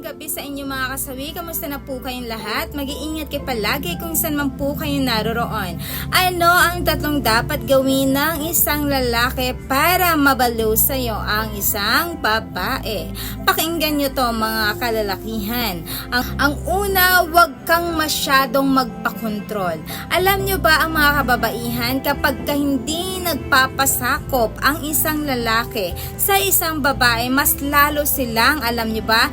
Magandang gabi sa inyo mga kasawi. Kamusta na po kayong lahat? Mag-iingat kayo palagi kung saan man po kayo naroroon. Ano ang tatlong dapat gawin ng isang lalaki para mabalo sa iyo ang isang babae? Pakinggan nyo to mga kalalakihan. Ang, ang una, huwag kang masyadong magpakontrol. Alam nyo ba ang mga kababaihan kapag ka hindi nagpapasakop ang isang lalaki sa isang babae, mas lalo silang, alam nyo ba,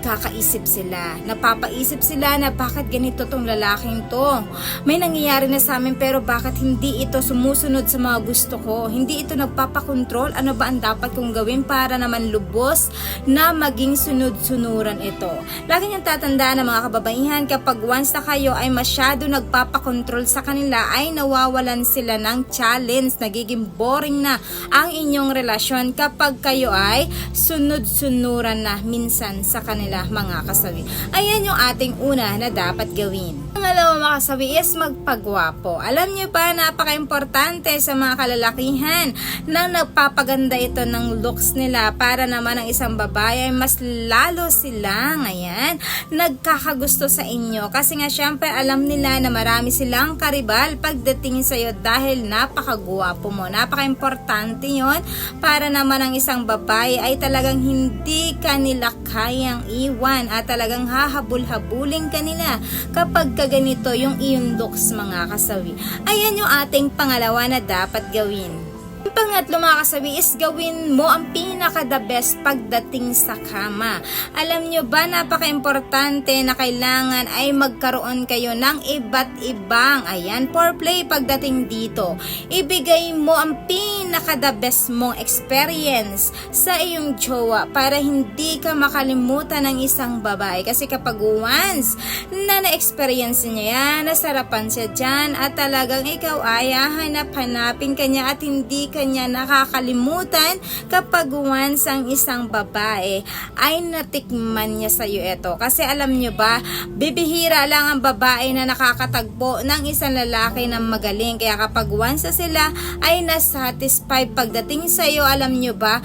nagkakaisip sila. Napapaisip sila na bakit ganito tong lalaking to. May nangyayari na sa amin pero bakit hindi ito sumusunod sa mga gusto ko? Hindi ito nagpapakontrol? Ano ba ang dapat kong gawin para naman lubos na maging sunod-sunuran ito? Lagi niyang tatandaan ng mga kababaihan kapag once na kayo ay masyado nagpapakontrol sa kanila ay nawawalan sila ng challenge. Nagiging boring na ang inyong relasyon kapag kayo ay sunod-sunuran na minsan sa kanila mga kasawi. Ayan yung ating una na dapat gawin. Pangalawa mga kasawi is magpagwapo. Alam niyo ba, napaka-importante sa mga kalalakihan na nagpapaganda ito ng looks nila para naman ang isang babae ay mas lalo sila ngayon nagkakagusto sa inyo. Kasi nga syempre alam nila na marami silang karibal pagdating sa iyo dahil napakagwapo mo. Napaka-importante yon para naman ang isang babae ay talagang hindi ka nila kayang iwan at talagang hahabol-habulin ka nila kapag ka ganito yung looks mga kasawi. Ayan yung ating pangalawa na dapat gawin. Ang pangatlo mga kasawi is gawin mo ang pinaka the best pagdating sa kama. Alam nyo ba napaka-importante na kailangan ay magkaroon kayo ng iba't ibang ayan foreplay pagdating dito. Ibigay mo ang pinaka the best mong experience sa iyong jowa para hindi ka makalimutan ng isang babae. Kasi kapag once na na-experience niya yan, nasarapan siya dyan at talagang ikaw ay hahanap-hanapin kanya at hindi kanya nakakalimutan kapag once ang isang babae ay natikman niya sa iyo ito. Kasi alam niyo ba, bibihira lang ang babae na nakakatagpo ng isang lalaki na magaling. Kaya kapag once sila ay nasatisfied pagdating sa iyo, alam niyo ba,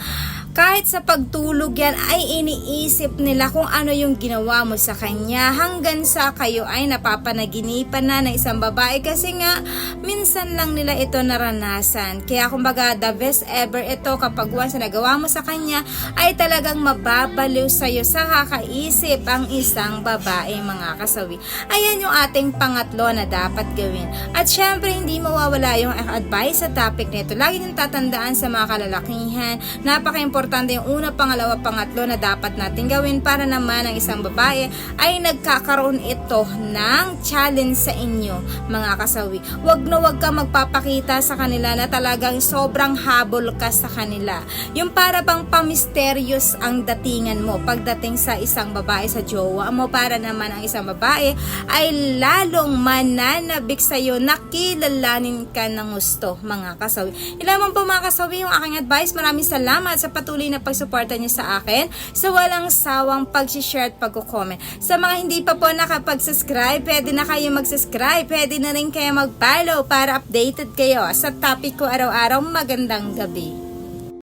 kahit sa pagtulog yan ay iniisip nila kung ano yung ginawa mo sa kanya hanggang sa kayo ay napapanaginipan na ng isang babae kasi nga minsan lang nila ito naranasan. Kaya kumbaga the best ever ito kapag once na nagawa mo sa kanya ay talagang mababaliw sa'yo sa kakaisip ang isang babae mga kasawi. Ayan yung ating pangatlo na dapat gawin. At syempre hindi mawawala yung advice sa topic nito. Lagi niyong tatandaan sa mga kalalakihan. Napaka-importante importante yung una, pangalawa, pangatlo na dapat natin gawin para naman ang isang babae ay nagkakaroon ito ng challenge sa inyo, mga kasawi. Huwag na huwag ka magpapakita sa kanila na talagang sobrang habol ka sa kanila. Yung para bang pamisterious ang datingan mo pagdating sa isang babae sa jowa mo para naman ang isang babae ay lalong mananabik sa iyo na kilalanin ka ng gusto, mga kasawi. Ilamang po mga kasawi yung aking advice. Maraming salamat sa patuloy patuloy na pagsuporta niyo sa akin sa walang sawang pag-share at pag-comment. Sa mga hindi pa po nakapag-subscribe, pwede na kayo mag-subscribe, pwede na rin kayo mag-follow para updated kayo sa topic ko araw-araw. Magandang gabi.